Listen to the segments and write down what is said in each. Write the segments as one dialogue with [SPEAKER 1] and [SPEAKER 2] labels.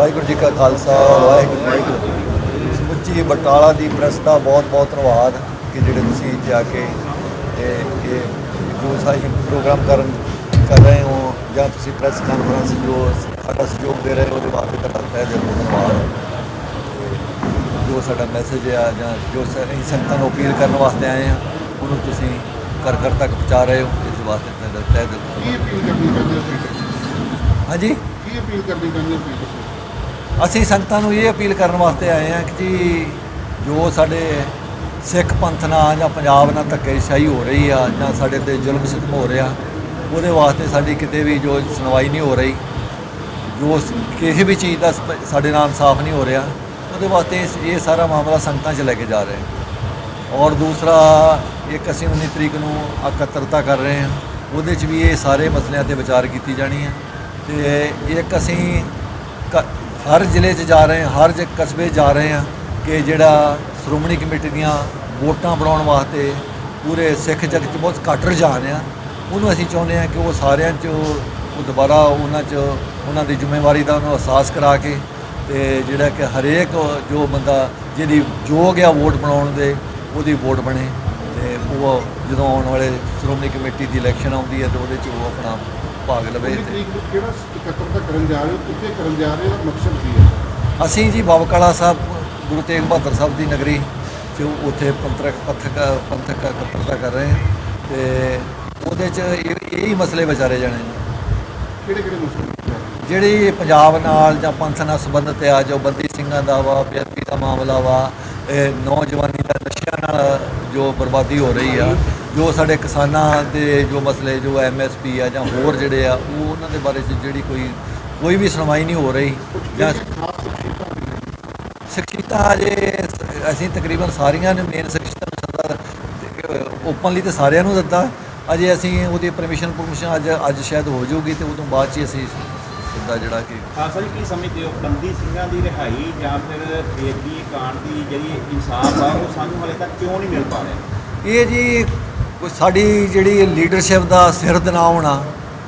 [SPEAKER 1] ਵਾਹਿਗੁਰੂ ਜੀ ਕਾ ਖਾਲਸਾ ਵਾਹਿਗੁਰੂ ਜੀ ਕੀ ਫਤਿਹ ਸਮੁੱਚੀ ਬਟਾਲਾ ਦੀ ਪ੍ਰੈਸ ਦਾ ਬਹੁਤ ਬਹੁਤ ਧੰਨਵਾਦ ਕਿ ਜਿਹੜੇ ਤੁਸੀਂ ਇੱਥੇ ਆ ਕੇ ਤੇ ਇਹ ਜੋ ਸਾਈ ਪ੍ਰੋਗਰਾਮ ਕਰਨ ਕਰ ਰਹੇ ਹੋ ਜਾਂ ਤੁਸੀਂ ਪ੍ਰੈਸ ਕਾਨਫਰੰਸ ਜੋ ਸਾਡਾ ਸਹਿਯੋਗ ਦੇ ਰਹੇ ਹੋ ਉਹਦੇ ਵਾਸਤੇ ਤੁਹਾਡਾ ਤਹਿ ਦਿਲ ਧੰਨਵਾਦ ਜੋ ਸਾਡਾ ਮੈਸੇਜ ਆ ਜਾਂ ਜੋ ਸ- ਅਸੀਂ ਸੰਗਤਾਂ ਨੂੰ ਅਪੀਲ ਕਰਨ ਵਾਸਤੇ ਆਏ ਆ ਉਹਨੂੰ ਤੁਸੀਂ ਘਰ ਘਰ ਤੱਕ ਪਹੁੰਚਾ ਰਹੇ ਹੋ ਇਸ ਵਾਸਤੇ ਤੁਹਾਡਾ ਤਹਿ ਦਿਲ ਤੋਂ
[SPEAKER 2] ਕੀ
[SPEAKER 1] ਧੰਨਵਾਦ
[SPEAKER 2] ਅਪੀਲ ਕਰਨੀ ਚਾਹੁੰਦੇ ਹੋ ਤੁਸੀਂ?
[SPEAKER 1] ਹਾਂਜੀ
[SPEAKER 2] ਕੀ ਅਪੀਲ ਕਰਨੀ ਚਾਹੁੰਦੇ ਹੋ?
[SPEAKER 1] ਅਸੀਂ ਸੰਗਤਾਂ ਨੂੰ ਇਹ ਅਪੀਲ ਕਰਨ ਵਾਸਤੇ ਆਏ ਹਾਂ ਕਿ ਜੀ ਜੋ ਸਾਡੇ ਸਿੱਖ ਪੰਥ ਨਾਲ ਜਾਂ ਪੰਜਾਬ ਨਾਲ ਧੱਕੇਸ਼ਾਹੀ ਹੋ ਰਹੀ ਆ ਜਾਂ ਸਾਡੇ ਤੇ ਜ਼ੁਲਮ ਸਿਤਮ ਹੋ ਰਿਹਾ, ਉਹਦੇ ਵਾਸਤੇ ਸਾਡੀ ਕਿਤੇ ਵੀ ਜੋ ਸੁਣਵਾਈ ਨਹੀਂ ਹੋ ਰਹੀ, ਜੋ ਕਿਸੇ ਵੀ ਚੀਜ਼ ਦਾ ਸਾਡੇ ਨਾਲ ਇਨਸਾਫ ਨਹੀਂ ਹੋ ਰਿਹਾ, ਉਹਦੇ ਵਾਸਤੇ ਇਹ ਸਾਰਾ ਮਾਮਲਾ ਸੰਗਤਾਂ 'ਚ ਲੈ ਕੇ ਜਾ ਰਹੇ ਹਾਂ। ਔਰ ਦੂਸਰਾ, ਇੱਕ ਅਸੀਂ 19 ਤਰੀਕ ਨੂੰ ਇਕੱਤਰਤਾ ਕਰ ਰਹੇ ਹਾਂ, ਉਹਦੇ 'ਚ ਵੀ ਇਹ ਸਾਰੇ ਮਸਲਿਆਂ ਤੇ ਵਿਚਾਰ ਕੀਤੀ ਜਾਣੀ ਹੈ ਤੇ ਇੱਕ ਅਸੀਂ ਕ- ਹਰ ਜ਼ਿਲ੍ਹੇ 'ਚ ਜਾ ਰਹੇ ਹਾਂ, ਹਰ ਜ ਕਸਬੇ 'ਚ ਜਾ ਰਹੇ ਹਾਂ ਕਿ ਜਿਹੜਾ ਸ਼੍ਰੋਮਣੀ ਕਮੇਟੀ ਦੀਆਂ ਵੋਟਾਂ ਬਣਾਉਣ ਵਾਸਤੇ ਪੂਰੇ ਸਿੱਖ ਜਗਤ 'ਚ ਬਹੁਤ ਘੱਟ ਰੁਝਾਨ ਆ ਉਹਨੂੰ ਅਸੀਂ ਚਾਹੁੰਦੇ ਹਾਂ ਕਿ ਉਹ ਸਾਰਿਆਂ 'ਚ ਉਹ ਦੁਬਾਰਾ ਉਹਨਾਂ 'ਚ ਉਹਨਾਂ ਦੀ ਜ਼ਿੰਮੇਵਾਰੀ ਦਾ ਉਹਨੂੰ ਅਹਿਸਾਸ ਕਰਾ ਕੇ ਤੇ ਜਿਹੜਾ ਕਿ ਹਰੇਕ ਜੋ ਬੰਦਾ ਜਿਹਦੀ ਯੋਗ ਆ ਵੋਟ ਬਣਾਉਣ ਦੇ, ਉਹਦੀ ਵੋਟ ਬਣੇ ਤੇ ਉਹ ਜਦੋਂ ਆਉਣ ਵਾਲੇ ਸ਼੍ਰੋਮਣੀ ਕਮੇਟੀ ਦੀ ਇਲੈਕਸ਼ਨ ਆਉਂਦੀ ਹੈ ਤੇ ਉਹਦੇ 'ਚ ਉਹ ਆਪਣਾ ਭਾਗ ਲਵੇ
[SPEAKER 2] ਤਰੀਕ ਨੂੰ ਕਿਹੜਾ ਇਕੱਤਰਤਾ ਕਰਨ ਜਾ ਰਹੇ ਹੋ? ਕਿੱਥੇ ਕਰਨ ਜਾ ਰਹੇ ਹੋ? ਔਰ ਮਕਸਦ ਕੀ ਹੈ?
[SPEAKER 1] ਅਸੀਂ ਜੀ ਬਾਬਾ ਕਾਲਾ ਸਾਹਿਬ ਗੁਰੂ ਤੇਗ ਬਹਾਦਰ ਸਾਹਿਬ ਦੀ ਨਗਰੀ ਚ ਉੱਥੇ ਪੰਥਕ ਪਥਕ ਪੰਥਕ ਇਕੱਤਰਤਾ ਕਰ ਰਹੇ ਹਾਂ। ਤੇ ਉਹਦੇ ਚ ਇਹ ਇਹੀ ਮਸਲੇ ਵਿਚਾਰੇ ਜਾਣੇ ਨੇ।
[SPEAKER 2] ਕਿਹੜੇ ਕਿਹੜੇ ਮਸਲੇ ਜਾ ਹੋ?
[SPEAKER 1] ਜਿਹੜੀ ਪੰਜਾਬ ਨਾਲ ਜਾਂ ਪੰਥ ਨਾਲ ਸੰਬੰਧਿਤ ਆ ਜੋ ਬੰਦੀ ਸਿੰਘਾਂ ਦਾ ਵਾ ਬੇਅਦਬੀ ਦਾ ਮਾਮਲਾ ਵਾ ਇਹ ਨੌਜਵਾਨੀ ਦਾ ਨਸ਼ਿਆਂ ਨਾਲ ਜੋ ਬਰਬਾਦੀ ਹੋ ਰਹੀ ਆ ਜੋ ਸਾਡੇ ਕਿਸਾਨਾਂ ਦੇ ਜੋ ਮਸਲੇ, ਜੋ ਐਮਐਸਪੀ ਆ ਜਾਂ ਹੋਰ ਜਿਹੜੇ ਆ, ਉਹ ਉਹਨਾਂ ਦੇ ਬਾਰੇ 'ਚ ਜਿਹੜੀ ਕੋਈ ਕੋਈ ਵੀ ਸੁਣਵਾਈ ਨਹੀਂ ਹੋ ਰਹੀ ਜਾਂ
[SPEAKER 2] ਜਿਹੜੀਆਂ ਖਾਸ ਸ਼ਖਸੀਅਤਾਂ ਹੁੰਦੀਆਂ
[SPEAKER 1] ਅਸੀਂ ਤਕਰੀਬਨ ਸਾਰੀਆਂ ਨੇ ਮੇਨ ਸ਼ਖਸੀਅਤਾਂ ਨੂੰ ਸੱਦਾ ਓਪਨਲੀ ਤੇ ਸਾਰਿਆਂ ਨੂੰ ਦਿੱਤਾ। ਅਜੇ ਅਸੀਂ ਉਹਦੀ ਪਰਮਿਸ਼ਨ ਪਰਮਿਸ਼ਨ ਅੱਜ ਅੱਜ ਸ਼ਾਇਦ ਹੋ ਜਾਊਗੀ ਤੇ ਉਦੋਂ ਬਾਅਦ ਚ ਅਸੀਂ ਸੱਦਾ ਜਿਹੜਾ ਕਿ
[SPEAKER 3] ਖਾਲਸਾ ਜੀ, ਕੀ ਸਮਝਦੇ ਹੋ ਬੰਦੀ ਸਿੰਘਾਂ ਦੀ ਰਿਹਾਈ ਜਾਂ ਫਿਰ ਬੇਦੀ ਕਾਂਡ ਦੀ ਜਿਹੜੀ ਇਨਸਾਫ ਆ, ਉਹ ਸਾਨੂੰ ਹਲੇ ਤੱਕ ਕਿਉਂ ਨਹੀਂ ਮਿਲ ਪਾ ਰਿਹਾ?
[SPEAKER 1] ਇਹ ਜੀ ਕੋਈ ਸਾਡੀ ਜਿਹੜੀ ਲੀਡਰਸ਼ਿਪ ਦਾ ਸਿਰ ਨਾ ਹੋਣਾ,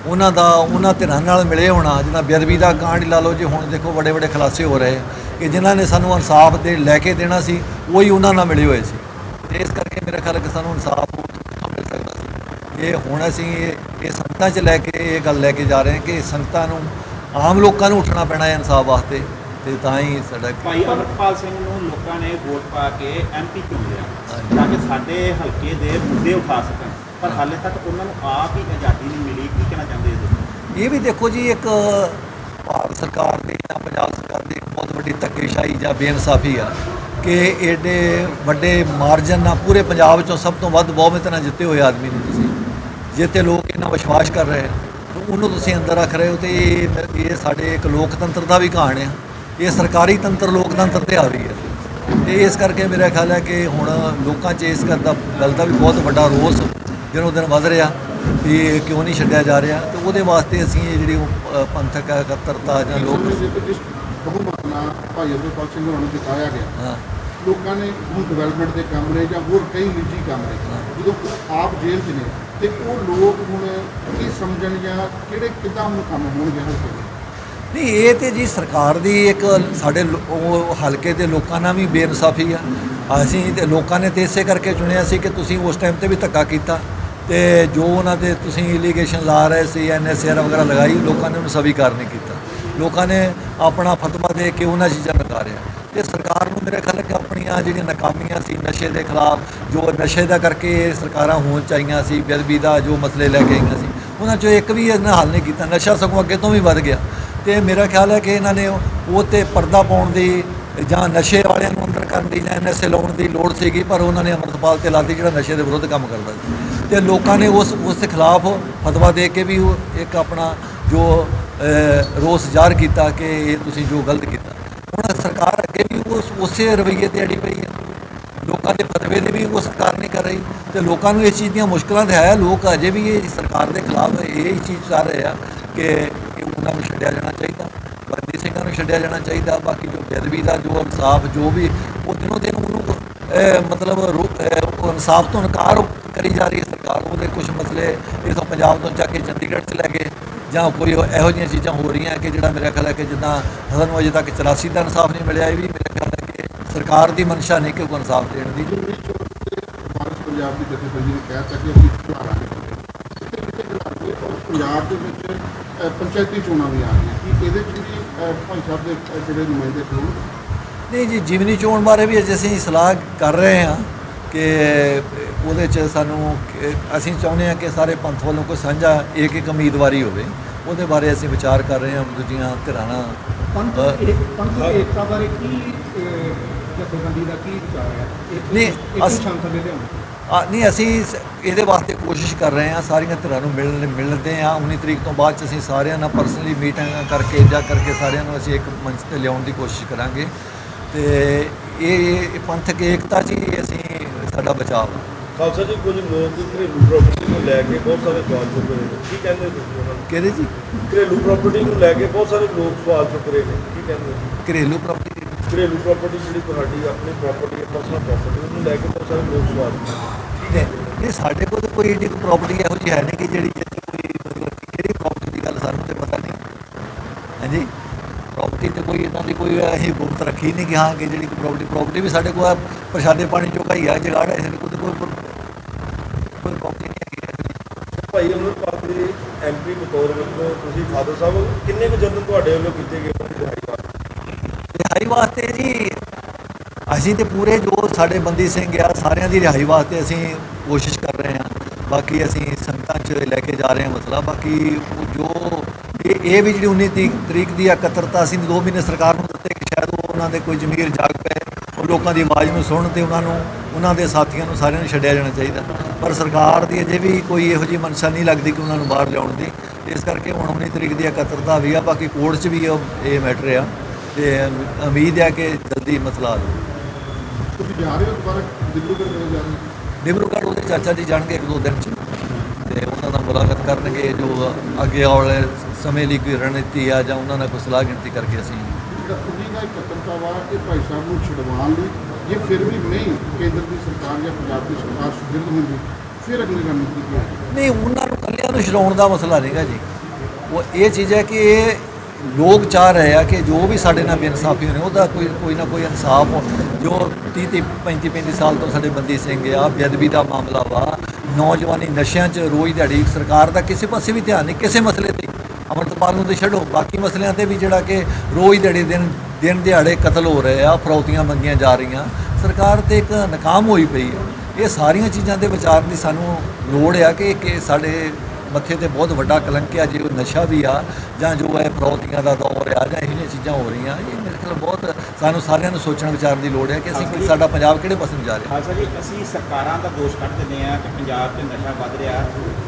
[SPEAKER 1] ਉਹਨਾਂ ਦਾ, ਉਹਨਾਂ ਧਿਰਾਂ ਨਾਲ ਮਿਲੇ ਹੋਣਾ, ਜਿੱਦਾਂ ਬੇਅਦਬੀ ਦਾ ਕਾਂਡ ਲਾ ਲਓ ਜੀ, ਹੁਣ ਦੇਖੋ ਵੱਡੇ ਵੱਡੇ ਖੁਲਾਸੇ ਹੋ ਰਹੇ। ਕਿ ਜਿਨ੍ਹਾਂ ਨੇ ਸਾਨੂੰ ਇਨਸਾਫ ਦੇ, ਲੈ ਕੇ ਦੇਣਾ ਸੀ, ਉਹੀ ਉਹਨਾਂ ਨਾਲ ਮਿਲੇ ਹੋਏ ਸੀ। ਤੇ ਇਸ ਕਰਕੇ ਮੇਰੇ ਖਿਆਲ ਕਿ ਸਾਨੂੰ ਇਨਸਾਫ ਮਿਲ ਸਕਦਾ ਸੀ। ਇਹ ਹੁਣ ਅਸੀਂ ਇਹ ਸੰਗਤਾਂ 'ਚ ਲੈ ਕੇ, ਇਹ ਗੱਲ ਲੈ ਕੇ ਜਾ ਰਹੇ ਹਾਂ ਕਿ ਸੰਗਤਾਂ ਨੂੰ, ਆਮ ਲੋਕਾਂ ਨੂੰ ਉੱਠਣਾ ਪੈਣਾ ਹੈ ਇਨਸਾਫ ਵਾਸਤੇ, ਤੇ ਤਾਂ ਹੀ ਸਾਡਾ
[SPEAKER 3] ਭਾਈ ਅਮਰਪਾਲ ਸਿੰਘ ਨੂੰ ਲੋਕਾਂ ਨੇ ਵੋਟ ਪਾ ਕੇ ਐਮਪੀ ਚੁਣਿਆ
[SPEAKER 1] ਹਾਂਜੀ।
[SPEAKER 3] ਤਾਂ ਕਿ ਸਾਡੇ ਹਲਕੇ ਦੇ ਮੁੱਦੇ ਉਠਾ ਸਕਣ। ਪਰ ਹਾਲੇ ਤੱਕ ਉਹਨਾਂ ਨੂੰ ਆਪ ਹੀ ਆਜ਼ਾਦੀ ਨਹੀਂ ਮਿਲੀ, ਕੀ ਕਹਿਣਾ ਚਾਹੁੰਦੇ
[SPEAKER 1] ਇਹ ਵੀ ਦੇਖੋ ਜੀ, ਇੱਕ ਭਾਰਤ ਸਰਕਾਰ ਦੀ ਜਾਂ ਪੰਜਾਬ ਸਰਕਾਰ ਦੀ ਇੱਕ ਬਹੁਤ ਵੱਡੀ ਧੱਕੇਸ਼ਾਹੀ ਜਾਂ ਬੇਇਨਸਾਫੀ ਆ ਕਿ ਏਡੇ ਵੱਡੇ ਮਾਰਜਨ ਨਾਲ ਪੂਰੇ ਪੰਜਾਬ ਚੋਂ ਸਭ ਤੋਂ ਵੱਧ ਬਹੁਮਤ ਨਾਲ ਜਿੱਤੇ ਹੋਏ ਆਦਮੀ ਨੂੰ ਤੁਸੀਂ। ਜਿੱਤੇ ਲੋਕ ਇਹਨਾਂ ਵਿਸ਼ਵਾਸ ਕਰ ਰਹੇ ਉਹਨੂੰ ਤੁਸੀਂ ਅੰਦਰ ਰੱਖ ਰਹੇ ਹੋ ਤੇ ਇਹ ਇਹ ਸਾਡੇ ਇੱਕ ਲੋਕਤੰਤਰ ਦਾ ਵੀ ਕਹਾਣ ਆ। ਇਹ ਸਰਕਾਰੀ ਤੰਤਰ, ਲੋਕਤੰਤਰ ਤੇ ਆ ਹਾਵੀ ਹੈ ਤੇ ਇਸ ਕਰਕੇ ਮੇਰਾ ਖਿਆਲ ਹੈ ਕਿ ਹੁਣ ਲੋਕਾਂ 'ਚ ਇਸ ਗੱਲ ਦਾ ਗੱਲ ਦਾ ਵੀ ਬਹੁਤ ਵੱਡਾ ਰੋਸ ਦਿਨੋਂ ਦਿਨ ਵੱਧ ਰਿਹਾ ਵੀ ਇਹ ਕਿਉਂ ਨਹੀਂ ਛੱਡਿਆ ਜਾ ਰਿਹਾ। ਤੇ ਉਹਦੇ ਵਾਸਤੇ ਅਸੀਂ ਇਹ ਜਿਹੜੀ ਪੰਥਕ ਇਕੱਤਰਤਾ ਜਾਂ ਲੋਕ
[SPEAKER 2] ਨਾਲ ਭਾਈ ਅਮਰਪਾਲ ਸਿੰਘ ਹੋਰਾਂ ਨੂੰ ਜਿਤਾਇਆ ਗਿਆ
[SPEAKER 1] ਹਾਂ।
[SPEAKER 2] ਲੋਕਾਂ ਨੇ ਹੁਣ ਡਿਵੈਲਪਮੈਂਟ ਦੇ ਕੰਮ ਨੇ ਜਾਂ ਹੋਰ ਕਈ ਨਿੱਜੀ ਕੰਮ ਨੇ ਜਦੋਂ ਆਪ ਜੇਲ੍ਹ 'ਚ ਨੇ ਤੇ ਉਹ ਲੋਕ ਹੁਣ ਕੀ ਸਮਝਣ ਜਾਂ ਕਿਹੜੇ ਕਿੱਦਾਂ ਹੁਣ ਕੰਮ ਹੋਣਗੇ ਹਲਕੇ
[SPEAKER 1] ਨਹੀਂ, ਇਹ ਤੇ ਜੀ ਸਰਕਾਰ ਦੀ ਇੱਕ ਸਾਡੇ ਲੋ- ਹਲਕੇ ਦੇ ਲੋਕਾਂ ਨਾਲ ਵੀ ਬੇਇਨਸਾਫੀ ਆ। ਅਸੀਂ ਤੇ ਲੋਕਾਂ ਨੇ ਤੇ ਇਸੇ ਕਰਕੇ ਚੁਣਿਆ ਸੀ ਕਿ ਤੁਸੀਂ ਉਸ ਟਾਈਮ ਤੇ ਵੀ ਧੱਕਾ ਕੀਤਾ ਤੇ ਜੋ ਉਹਨਾਂ ਦੇ ਤੁਸੀਂ ਇਲੀਗੇਸ਼ਨ ਲਾ ਰਹੇ ਸੀ ਐਨਐਸਆਰ ਵਗੈਰਾ ਲਗਾਈ, ਲੋਕਾਂ ਨੇ ਉਹਨੂੰ ਸਵੀਕਾਰ ਨਹੀਂ ਕੀਤਾ। ਲੋਕਾਂ ਨੇ ਆਪਣਾ ਫਤਵਾ ਦੇ ਕੇ ਉਹਨਾਂ ਚੀਜ਼ਾਂ ਨਕਾਰਿਆ ਤੇ ਸਰਕਾਰ ਨੂੰ ਮੇਰੇ ਖਿਆਲ ਕਿ ਆਪਣੀਆਂ ਜਿਹੜੀਆਂ ਨਾਕਾਮੀਆਂ ਸੀ ਨਸ਼ੇ ਦੇ ਖਿਲਾਫ, ਜੋ ਨਸ਼ੇ ਦਾ ਕਰਕੇ ਇਹ ਸਰਕਾਰਾਂ ਹੋਣ ਚਾਹੀਆਂ ਸੀ, ਬੇਅਦਬੀ ਦਾ ਜੋ ਮਸਲੇ ਲੈ ਕੇ ਆਈਆਂ ਸੀ, ਉਹਨਾਂ ਚੋਂ ਇੱਕ ਵੀ ਇਹਨਾਂ ਹੱਲ ਨਹੀਂ ਕੀਤਾ। ਨਸ਼ਾ ਸਗੋਂ ਅੱਗੇ ਤੋਂ ਵੀ ਵੱਧ ਗਿਆ। ਤੇ ਮੇਰਾ ਖਿਆਲ ਹੈ ਕਿ ਇਹਨਾਂ ਨੇ ਉਹ ਤੇ ਪਰਦਾ ਪਾਉਣ ਦੀ ਜਾਂ ਨਸ਼ੇ ਵਾਲਿਆਂ ਨੂੰ ਅੰਦਰ ਕਰਨ ਦੀ ਜਾਂ ਨਸ਼ੇ ਲਾਉਣ ਦੀ ਲੋੜ ਸੀਗੀ, ਪਰ ਉਹਨਾਂ ਨੇ ਅੰਮ੍ਰਿਤਪਾਲ ਤੇ ਲਾਦੀ ਜਿਹੜਾ ਨਸ਼ੇ ਦੇ ਵਿਰੁੱਧ ਕੰਮ ਕਰਦਾ ਸੀ। ਤੇ ਲੋਕਾਂ ਨੇ ਉਸ ਉਸ ਦੇ ਖਿਲਾਫ ਫਤਵਾ ਦੇ ਕੇ ਵੀ ਉਹ ਇੱਕ ਆਪਣਾ ਜੋ ਰੋਸ ਜ਼ਾਹਰ ਕੀਤਾ ਕਿ ਇਹ ਤੁਸੀਂ ਜੋ ਗਲਤ ਕੀਤਾ। ਹੁਣ ਸਰਕਾਰ ਅੱਗੇ ਵੀ ਉਸ, ਉਸੇ ਰਵੱਈਏ ਤੇ ਅੜੀ ਪਈ ਹੈ। ਲੋਕਾਂ ਦੇ ਫਤਵੇ ਦੇ ਵੀ ਉਹ ਸਰਕਾਰ ਨਹੀਂ ਕਰ ਰਹੀ। ਤੇ ਲੋਕਾਂ ਨੂੰ ਇਸ ਚੀਜ਼ ਦੀਆਂ ਮੁਸ਼ਕਲਾਂ ਤਾਂ ਹੈ। ਲੋਕ ਅਜੇ ਵੀ ਇਹ ਸਰਕਾਰ ਦੇ ਖਿਲਾਫ ਇਹ ਚੀਜ਼ ਕਰ ਰਹੇ ਆ ਕਿ ਕਿ ਨੂੰ ਛੱਡਿਆ ਜਾਣਾ ਚਾਹੀਦਾ ਬੰਦੀ ਸਿੰਘਾਂ ਨੂੰ ਛੱਡਿਆ ਜਾਣਾ ਚਾਹੀਦਾ, ਬਾਕੀ ਜੋ ਬੇਅਦਬੀ ਦਾ ਜੋ ਇਨਸਾਫ, ਜੋ ਵੀ ਉਹ ਦਿਨੋਂ ਦਿਨ ਉਹਨੂੰ ਮਤਲਬ ਰੋ- ਇਨਸਾਫ ਤੋਂ ਇਨਕਾਰ ਕਰੀ ਜਾ ਰਹੀ ਹੈ ਸਰਕਾਰ ਉਹਦੇ ਕੁਝ ਮਸਲੇ ਇਥੋਂ ਪੰਜਾਬ ਤੋਂ ਚੱਕ ਕੇ ਚੰਡੀਗੜ੍ਹ 'ਚ ਲੈ ਗਏ ਜਾਂ ਕੋਈ ਇਹੋ ਜਿਹੀਆਂ ਚੀਜ਼ਾਂ ਹੋ ਰਹੀਆਂ ਕਿ ਜਿਹੜਾ ਮੇਰਾ ਖਿਆਲ ਹੈ ਕਿ ਜਿੱਦਾਂ ਸਾਨੂੰ ਅਜੇ ਤੱਕ 84 ਦਾ ਇਨਸਾਫ ਨਹੀਂ ਮਿਲਿਆ, ਇਹ ਵੀ ਮੇਰਾ ਖਿਆਲ ਹੈ ਕਿ ਸਰਕਾਰ ਦੀ ਮਨਸ਼ਾ ਨਹੀਂ ਕਿ ਉਹ ਇਨਸਾਫ ਦੇਣ ਦੀ।
[SPEAKER 2] ਪੰਜਾਬ ਦੀ ਜਥੇਬੰਦੀ ਨੇ ਕਹਿ ਤਾ ਅਸੀਂ ਖਿਲਾਰਾਂਗੇ ਪੰਜਾਬ ਦੇ ਵਿੱਚ ਪੰਚਾਇਤੀ ਚੋਣਾਂ ਵੀ ਆ ਰਹੀਆਂ। ਕਿ ਇਹਦੇ 'ਚ ਵੀ ਭਾਈ ਸਾਹਿਬ ਦੇ ਜਿਹੜੇ ਨੁਮਾਇੰਦੇ ਹੋਣ
[SPEAKER 1] ਨਹੀਂ ਜੀ ਜਿਮਨੀ ਚੋਣ ਬਾਰੇ ਵੀ ਅੱਜ ਅਸੀਂ ਸਲਾਹ ਕਰ ਰਹੇ ਹਾਂ ਕਿ ਉਹਦੇ 'ਚ ਸਾਨੂੰ ਅਸੀਂ ਚਾਹੁੰਦੇ ਹਾਂ ਕਿ ਸਾਰੇ ਪੰਥ ਵੱਲੋਂ ਕੋਈ ਸਾਂਝਾ ਇੱਕ ਇੱਕ ਉਮੀਦਵਾਰੀ ਹੋਵੇ। ਉਹਦੇ ਬਾਰੇ ਅਸੀਂ ਵਿਚਾਰ ਕਰ ਰਹੇ ਹਾਂ ਦੂਜੀਆਂ ਧਿਰਾਂ ਨਾਲ।
[SPEAKER 4] ਪੰਥ ਏਕਤਾ ਬਾਰੇ ਕੀ ਜਥੇਬੰਦੀ ਦਾ ਕੀ ਵਿਚਾਰ ਹੈ? ਇੱਕ
[SPEAKER 1] ਨਹੀਂ, ਅਸ-
[SPEAKER 4] ਸ਼ਾਂਤ ਦੇ ਲਿਆਉਣ
[SPEAKER 1] ਆ ਨਹੀਂ ਅਸੀਂ ਇਹਦੇ ਵਾਸਤੇ ਕੋਸ਼ਿਸ਼ ਕਰ ਰਹੇ ਹਾਂ ਸਾਰੀਆਂ ਧਿਰਾਂ ਨੂੰ ਮਿਲਣ ਮਿਲਦੇ ਹਾਂ। 19 ਤਰੀਕ ਤੋਂ ਬਾਅਦ ਚ ਅਸੀਂ ਸਾਰਿਆਂ ਨਾਲ ਪਰਸਨਲੀ ਮੀਟਿੰਗਾਂ ਕਰਕੇ ਜਾ ਕਰਕੇ ਸਾਰਿਆਂ ਨੂੰ ਅਸੀਂ ਇੱਕ ਮੰਚ ਤੇ ਲਿਆਉਣ ਦੀ ਕੋਸ਼ਿਸ਼ ਕਰਾਂਗੇ। ਤੇ ਇਹ ਇਹ ਪੰਥਕ ਏਕਤਾ 'ਚ ਹੀ ਅਸੀਂ ਸਾਡਾ ਬਚਾਅ ਵਾ।
[SPEAKER 5] ਖਾਲਸਾ ਜੀ ਕੁਝ ਲੋਕ ਘਰੇਲੂ ਪ੍ਰਾਪਰਟੀ ਨੂੰ ਲੈ ਕੇ ਬਹੁਤ ਸਾਰੇ ਸਵਾਲ ਚੁੱਕ ਰਹੇ ਨੇ। ਕੀ ਕਹਿੰਦੇ ਤੁਸੀਂ ਉਹਨਾਂ ਨੂੰ?
[SPEAKER 1] ਕਿਹਦੇ ਜੀ?
[SPEAKER 5] ਘਰੇਲੂ ਪ੍ਰਾਪਰਟੀ ਨੂੰ ਲੈ ਕੇ ਬਹੁਤ ਸਾਰੇ ਲੋਕ ਸਵਾਲ ਚੁੱਕ ਰਹੇ ਨੇ। ਕੀ ਕਹਿੰਦੇ ਹੋ?
[SPEAKER 1] ਘਰੇਲੂ ਪ੍ਰਾਪਰਟੀ
[SPEAKER 5] ਘਰੇਲੂ ਪ੍ਰਾਪਰਟੀ ਜਿਹੜੀ ਤੁਹਾਡੀ ਆਪਣੀ ਪ੍ਰਾਪਰਟੀ ਹੈ ਪਰਸਨਲ ਪ੍ਰਾਪਰਟੀ ਉਹਨੂੰ ਲੈ ਕੇ ਬਹੁਤ ਸਾਰੇ ਲੋਕ ਸਵਾਲ ਨੇ।
[SPEAKER 1] ਨੇ ਇਹ ਸਾਡੇ ਕੋਲ ਤਾਂ ਕੋਈ ਏਡੀ ਪ੍ਰਾਪਰਟੀ ਇਹੋ ਜਿਹੀ ਹੈ ਨਹੀਂ ਕਿ ਜਿਹੜੀ ਕੋਈ ਮਤਲਬ ਕਿਹੜੀ ਪ੍ਰਾਪਰਟੀ ਦੀ ਗੱਲ ਸਾਨੂੰ ਤੇ ਪਤਾ ਨਹੀਂ। ਹਾਂਜੀ? ਪ੍ਰਾਪਰਟੀ ਤੇ ਕੋਈ ਇਹਨਾਂ ਦੀ ਕੋਈ ਅਸੀਂ ਗੁਪਤ ਰੱਖੀ ਨਹੀਂ ਕਿ ਹਾਂ ਕਿ ਜਿਹੜੀ ਪ੍ਰਾਪਰਟੀ ਪ੍ਰਾਪਰਟੀ ਵੀ ਸਾਡੇ ਕੋਲ ਪ੍ਰਸ਼ਾਦੇ ਪਾਣੀ ਚੋਂ ਹੀ ਆ ਜਗਾੜ ਹੈ ਸਾਡੇ ਕੋਲ ਤਾਂ ਕੋਈ ਕੋਈ ਪ੍ਰਾਪਰਟੀ ਨਹੀਂ ਹੈਗੀ। ਇਹੋ।
[SPEAKER 5] ਭਾਈ ਅਮਰਪਾਲ ਦੇ ਐਮਪੀ ਬਤੌਰ ਵੱਲੋਂ ਤੁਸੀਂ ਫਾਦਰ ਸਾਹਿਬ ਕਿੰਨੇ ਕੁ ਯਤਨ ਤੁਹਾਡੇ ਵੱਲੋਂ ਕੀਤੇ ਗਏ ਉਹਨਾਂ ਦੀ ਰਿਹਾਈ ਵਾਸਤੇ
[SPEAKER 1] ਰਿਹਾਈ ਵਾਸਤੇ ਜੀ, ਅਸੀਂ ਤੇ ਪੂਰੇ ਜੋ ਸਾਡੇ ਬੰਦੀ ਸਿੰਘ ਆ, ਸਾਰਿਆਂ ਦੀ ਰਿਹਾਈ ਵਾਸਤੇ ਅਸੀਂ ਕੋਸ਼ਿਸ਼ ਕਰ ਰਹੇ ਹਾਂ। ਬਾਕੀ ਅਸੀਂ ਸੰਗਤਾਂ 'ਚ ਲੈ ਕੇ ਜਾ ਰਹੇ ਹਾਂ ਮਸਲਾ। ਬਾਕੀ ਜੋ ਇਹ ਇਹ ਵੀ ਜਿਹੜੀ 19 ਤਰੀਕ ਤਰੀਕ ਦੀ ਇਕੱਤਰਤਾ ਅਸੀਂ 2 ਮਹੀਨੇ ਸਰਕਾਰ ਨੂੰ ਦਿੱਤੇ ਕਿ ਸ਼ਾਇਦ ਉਹ ਉਹਨਾਂ ਦੇ ਕੋਈ ਜ਼ਮੀਰ ਜਾਗ ਪਏ, ਉਹ ਲੋਕਾਂ ਦੀ ਆਵਾਜ਼ ਨੂੰ ਸੁਣਨ ਤੇ ਉਹਨਾਂ ਨੂੰ, ਉਹਨਾਂ ਦੇ ਸਾਥੀਆਂ ਨੂੰ ਸਾਰਿਆਂ ਨੂੰ ਛੱਡਿਆ ਜਾਣਾ ਚਾਹੀਦਾ। ਪਰ ਸਰਕਾਰ ਦੀ ਅਜੇ ਵੀ ਕੋਈ ਇਹੋ ਜਿਹੀ ਮਨਸ਼ਾ ਨਹੀਂ ਲੱਗਦੀ ਕਿ ਉਹਨਾਂ ਨੂੰ ਬਾਹਰ ਲਿਆਉਣ ਦੀ। ਇਸ ਕਰਕੇ ਹੁਣ 19 ਤਰੀਕ ਦੀ ਇਕੱਤਰਤਾ ਵੀ ਆ, ਬਾਕੀ ਕੋਰਟ 'ਚ ਵੀ ਇਹ ਮੈਟਰ ਆ। ਤੇ ਉਮੀਦ ਹੈ ਕਿ ਜਲਦੀ ਮਸਲਾ ਹੱਲ ਹੋਵੇ
[SPEAKER 2] ਤੁਸੀਂ ਜਾ ਰਹੇ ਹੋ ਦੁਬਾਰਾ ਦਿੱਬਰੂਗੜ੍ਹ ਕਦੋਂ ਜਾ ਰਹੇ ਹੋ?
[SPEAKER 1] ਡਿਬਰੂਗੜ੍ਹ ਉਹਦੇ ਚਾਚਾ ਜੀ ਜਾਣਗੇ ਇੱਕ ਦੋ ਦਿਨ ਚ। ਤੇ ਉਹਨਾਂ ਨਾਲ ਮੁਲਾਕਾਤ ਕਰਨਗੇ ਜੋ ਅੱਗੇ ਵਾਲੇ ਸਮੇਂ ਲਈ ਕੋਈ ਰਣਨੀਤੀ ਆ ਜਾਂ ਉਹਨਾਂ ਨਾਲ ਕੋਈ ਸਲਾਹ ਗਿਣਤੀ ਕਰਕੇ ਅਸੀਂ
[SPEAKER 2] ਉਨੀ ਦਾ ਇਕੱਤਰਤਾ ਵਾ ਕਿ ਭਾਈ ਸਾਹਿਬ ਨੂੰ ਛਡਵਾਉਣ ਲਈ ਜੇ ਫਿਰ ਵੀ ਨਹੀਂ ਕੇਂਦਰ ਦੀ ਸਰਕਾਰ ਜਾਂ ਪੰਜਾਬ ਦੀ ਸਰਕਾਰ ਸੁਦ੍ਰਿੜ ਹੁੰਦੀ ਫਿਰ ਅਗਲੀ ਰਣਨੀਤੀ ਕੀ ਹੋਵੇਗੀ
[SPEAKER 1] ਨਹੀਂ ਉਹਨਾਂ ਨੂੰ ਕੱਲਿਆਂ ਨੂੰ ਛਡਾਉਣ ਦਾ ਮਸਲਾ ਨਹੀਂਗਾ ਜੀ। ਉਹ ਇਹ ਚੀਜ਼ ਹੈ ਕਿ ਇਹ ਲੋਕ ਚਾਹ ਰਹੇ ਆ ਕਿ ਜੋ ਵੀ ਸਾਡੇ ਨਾਲ ਬੇਇਨਸਾਫੀ ਹੋਣੇ, ਉਹਦਾ ਕੋਈ ਕੋਈ ਨਾ ਕੋਈ ਇਨਸਾਫ ਹੋ ਜੋ 30 30 35 35 ਸਾਲ ਤੋਂ ਸਾਡੇ ਬੰਦੀ ਸਿੰਘ ਆ, ਬੇਅਦਬੀ ਦਾ ਮਾਮਲਾ ਵਾ, ਨੌਜਵਾਨੀ ਨਸ਼ਿਆਂ 'ਚ ਰੋਜ਼ ਦਿਹਾੜੀ, ਸਰਕਾਰ ਦਾ ਕਿਸੇ ਪਾਸੇ ਵੀ ਧਿਆਨ ਨਹੀਂ, ਕਿਸੇ ਮਸਲੇ ਤੇ। ਅਮਰਤਪਾਲ ਨੂੰ ਤੇ ਛੱਡੋ, ਬਾਕੀ ਮਸਲਿਆਂ ਤੇ ਵੀ ਜਿਹੜਾ ਕਿ ਰੋਜ਼ ਦਿਹਾੜੀ ਦਿਨ ਦਿਨ ਦਿਹਾੜੇ ਕਤਲ ਹੋ ਰਹੇ ਆ, ਫਰੌਤੀਆਂ ਮੰਗੀਆਂ ਜਾ ਰਹੀਆਂ, ਸਰਕਾਰ ਤੇ ਇੱਕ ਨਕਾਮ ਹੋਈ ਪਈ ਆ। ਇਹ ਸਾਰੀਆਂ ਚੀਜ਼ਾਂ ਦੇ ਵਿਚਾਰ ਦੀ ਸਾਨੂੰ ਲੋੜ ਆ ਕਿ ਕਿ ਸਾਡੇ ਮੱਥੇ ਤੇ ਬਹੁਤ ਵੱਡਾ ਕਲੰਕ ਆ ਜੇ ਉਹ ਨਸ਼ਾ ਵੀ ਆ ਜਾਂ ਜੋ ਹੈ ਫਰੌਤੀਆਂ ਦਾ ਦੌਰ ਆ ਜਾਂ ਇਹੋ ਚੀਜ਼ਾਂ ਹੋ ਰਹੀਆਂ ਇਹ ਮੇਰੇ ਖਿਆਲ ਬਹੁਤ ਸਾਨੂੰ ਸਾਰਿਆਂ ਨੂੰ ਸੋਚਣ ਵਿਚਾਰਨ ਦੀ ਲੋੜ ਹੈ ਕਿ ਅਸੀਂ ਸਾਡਾ ਪੰਜਾਬ ਕਿਹੜੇ ਪਾਸੇ ਨੂੰ ਜਾ ਰਿਹਾ।
[SPEAKER 3] ਖਾਲਸਾ ਜੀ ਅਸੀਂ ਸਰਕਾਰਾਂ ਦਾ ਦੋਸ਼ ਕੱਢ ਦਿੰਦੇ ਆ ਕਿ ਪੰਜਾਬ 'ਚ ਨਸ਼ਾ ਵੱਧ ਰਿਹਾ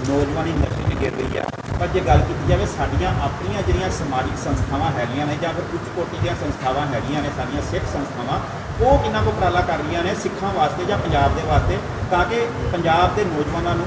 [SPEAKER 3] ਨੌਜਵਾਨੀ ਨਸ਼ੇ 'ਚ ਗਿਰ ਰਹੀ ਆ। ਪਰ ਜੇ ਗੱਲ ਕੀਤੀ ਜਾਵੇ ਸਾਡੀਆਂ ਆਪਣੀਆਂ ਜਿਹੜੀਆਂ ਸਮਾਜਿਕ ਸੰਸਥਾਵਾਂ ਹੈਗੀਆਂ ਨੇ ਜਾਂ ਫਿਰ ਉੱਚ ਕੋਟੀ ਦੀਆਂ ਸੰਸਥਾਵਾਂ ਹੈਗੀਆਂ ਨੇ ਸਾਡੀਆਂ ਸਿੱਖ ਸੰਸਥਾਵਾਂ ਉਹ ਕਿੰਨਾ ਕੁ ਉਪਰਾਲਾ ਕਰ ਰਹੀਆਂ ਨੇ ਸਿੱਖਾਂ ਵਾਸਤੇ ਜਾਂ ਪੰਜਾਬ ਦੇ ਵਾਸਤੇ ਤਾਂ ਕਿ ਪੰਜਾਬ ਦੇ ਨੌਜਵਾਨਾਂ ਨੂੰ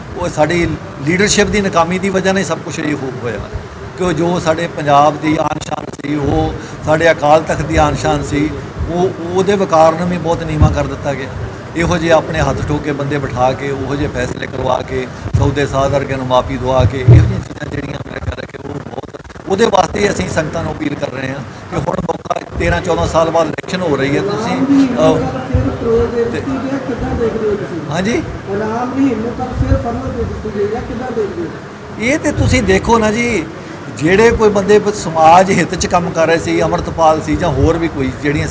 [SPEAKER 1] ਉਹ- ਸਾਡੀ ਲੀਡਰਸ਼ਿਪ ਦੀ ਨਾਕਾਮੀ ਦੀ ਵਜ੍ਹਾ ਨਾਲ ਸਭ ਕੁਝ ਇਹ ਹੋ ਹੋਇਆ। ਕਿ ਜੋ ਸਾਡੇ ਪੰਜਾਬ ਦੀ ਆਨ ਸ਼ਾਨ ਸੀ, ਉਹ ਸਾਡੇ ਅਕਾਲ ਤਖਤ ਦੀ ਆਨ ਸ਼ਾਨ ਸੀ, ਉਹ, ਉਹਦੇ ਵਕਾਰ ਨੂੰ ਵੀ ਬਹੁਤ ਨੀਵਾਂ ਕਰ ਦਿੱਤਾ ਗਿਆ। ਇਹੋ ਜਿਹੇ ਆਪਣੇ ਹੱਥ ਠੋਕ ਕੇ ਬੰਦੇ ਬਿਠਾ ਕੇ, ਉਹੋ ਜਿਹੇ ਫੈਸਲੇ ਕਰਵਾ ਕੇ, ਸੌਦੇ ਸਾਧ ਵਰਗੇ ਨੂੰ ਮਾਫੀ ਦਵਾ ਕੇ, ਇਹੋ ਜਿਹੀਆਂ ਚੀਜ਼ਾਂ ਜਿਹੜੀਆਂ ਮੇਰੇ ਖਿਆਲ ਹੈ ਕਿ ਉਹ ਬਹੁਤ ਉਹਦੇ ਵਾਸਤੇ ਅਸੀਂ ਸੰਗਤਾਂ ਨੂੰ ਅਪੀਲ ਕਰ ਰਹੇ ਹਾਂ ਕਿ ਹੁਣ ਮੌਕਾ 13 14 ਸਾਲ ਬਾਅਦ ਇਲੈਕਸ਼ਨ ਹੋ ਰਹੀ ਹੈ ਤੁਸੀਂ ਹਾਂਜੀ
[SPEAKER 4] ਰਾਮ ਦੀ ਹਿੰਮਤ ਤੱਕ ਫਿਰ ਫਰਵਰ ਦੇ ਦਿੱਤੀ ਗਈ ਹੈ ਕਿੱਦਾਂ ਦੇਖਦੇ ਹੋ
[SPEAKER 1] ਇਹ ਤੇ ਤੁਸੀਂ ਦੇਖੋ ਨਾ ਜੀ, ਜਿਹੜੇ ਕੋਈ ਬੰਦੇ ਸਮਾਜ ਹਿੱਤ 'ਚ ਕੰਮ ਕਰ ਰਹੇ ਸੀ, ਅਮਰਤਪਾਲ ਸੀ ਜਾਂ ਹੋਰ ਵੀ ਕੋਈ ਜਿਹੜੀਆਂ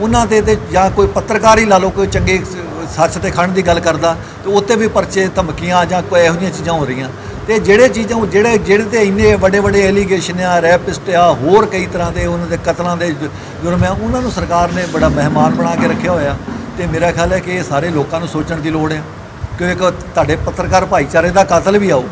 [SPEAKER 1] ਉਹਨਾਂ ਤੇ ਤੇ ਜਾਂ ਕੋਈ ਪੱਤਰਕਾਰ ਹੀ ਲਾ ਲਓ, ਕੋਈ ਚੰਗੇ ਸੱਚ ਤੇ ਖੜਨ ਦੀ ਗੱਲ ਕਰਦਾ, ਤੇ ਉੱਤੇ ਵੀ ਪਰਚੇ ਧਮਕੀਆਂ ਜਾਂ ਕੋਈ ਇਹੋ ਜਿਹੀਆਂ ਚੀਜ਼ਾਂ ਹੋ ਰਹੀਆਂ। ਤੇ ਜਿਹੜੇ ਚੀਜ਼ਾਂ ਜਿਹੜੇ ਜਿਹੜੇ ਤੇ ਇੰਨੇ ਵੱਡੇ ਵੱਡੇ ਐਲੀਗੇਸ਼ਨ ਆ ਰੈਪਿਸਟ ਆ, ਹੋਰ ਕਈ ਤਰ੍ਹਾਂ ਦੇ ਉਹਨਾਂ ਦੇ ਕਤਲਾਂ ਦੇ ਜੁਰਮ ਆ, ਉਹਨਾਂ ਨੂੰ ਸਰਕਾਰ ਨੇ ਬੜਾ ਮਹਿਮਾਨ ਬਣਾ ਕੇ ਰੱਖਿਆ ਹੋਇਆ। ਤੇ ਮੇਰਾ ਖਿਆਲ ਹੈ ਕਿ ਇਹ ਸਾਰੇ ਲੋਕਾਂ ਨੂੰ ਸੋਚਣ ਦੀ ਲੋੜ ਹੈ ਕਿ ਇੱਕ ਤੁਹਾਡੇ ਪੱਤਰਕਾਰ ਭਾਈਚਾਰੇ ਦਾ ਕਤਲ ਵੀ ਆਊ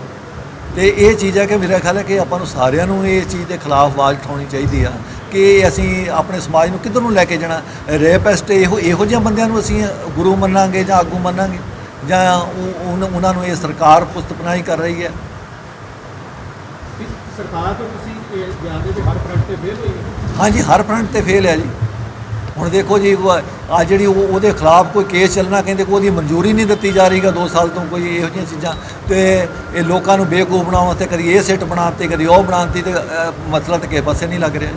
[SPEAKER 1] ਤੇ ਇਹ ਚੀਜ਼ ਹੈ ਕਿ ਮੇਰਾ ਖਿਆਲ ਹੈ ਕਿ ਆਪਾਂ ਨੂੰ ਸਾਰਿਆਂ ਨੂੰ ਇਹ ਚੀਜ਼ ਦੇ ਖਿਲਾਫ ਆਵਾਜ਼ ਉਠਾਉਣੀ ਚਾਹੀਦੀ ਆ ਕਿ ਅਸੀਂ ਆਪਣੇ ਸਮਾਜ ਨੂੰ ਕਿੱਧਰ ਨੂੰ ਲੈ ਕੇ ਜਾਣਾ। ਰੇਪਿਸਟ ਇਹੋ ਇਹੋ ਜਿਹੀਆਂ ਬੰਦਿਆਂ ਨੂੰ ਅਸੀਂ ਗੁਰੂ ਮੰਨਾਂਗੇ ਜਾਂ ਆਗੂ ਮੰਨਾਂਗੇ। ਜਾਂ ਉਹ- ਉਹਨਾਂ ਨੂੰ ਇਹ ਸਰਕਾਰ ਪੁਸਤਪਨਾਈ ਕਰ ਰਹੀ ਹੈ?
[SPEAKER 4] ਸਰਕਾਰ ਤੋਂ ਤੁਸੀਂ ਇਹ ਜਾਣਦੇ ਕਿ ਹਰ ਫਰੰਟ ਤੇ ਫੇਲ ਹੋਈ ਹੈ?
[SPEAKER 1] ਹਾਂਜੀ ਹਰ ਫਰੰਟ ਤੇ ਫੇਲ ਹੈ ਜੀ। ਹੁਣ ਦੇਖੋ ਜੀ ਆ ਜਿਹੜੀ ਉਹ ਉਹਦੇ ਖਿਲਾਫ ਕੋਈ ਕੇਸ ਚੱਲਣਾ ਕਹਿੰਦੇ ਕੋਈ ਉਹਦੀ ਮਨਜ਼ੂਰੀ ਨਹੀਂ ਦਿੱਤੀ ਜਾ ਰਹੀਗਾ 2 ਸਾਲ ਤੋਂ ਕੋਈ ਇਹੋ ਜਿਹੀਆਂ ਚੀਜ਼ਾਂ। ਤੇ ਇਹ ਲੋਕਾਂ ਨੂੰ ਬੇਵਕੂਫ ਬਣਾਉਣ ਵਾਸਤੇ ਕਦੀ ਇਹ ਸਿੱਟ ਬਣਾਤੀ ਕਦੀ ਉਹ ਬਣਾਤੀ ਤੇ ਮਸਲਾ ਤੇ ਕਿਸੇ ਪਾਸੇ ਨਹੀਂ ਲੱਗ ਰਿਹਾ।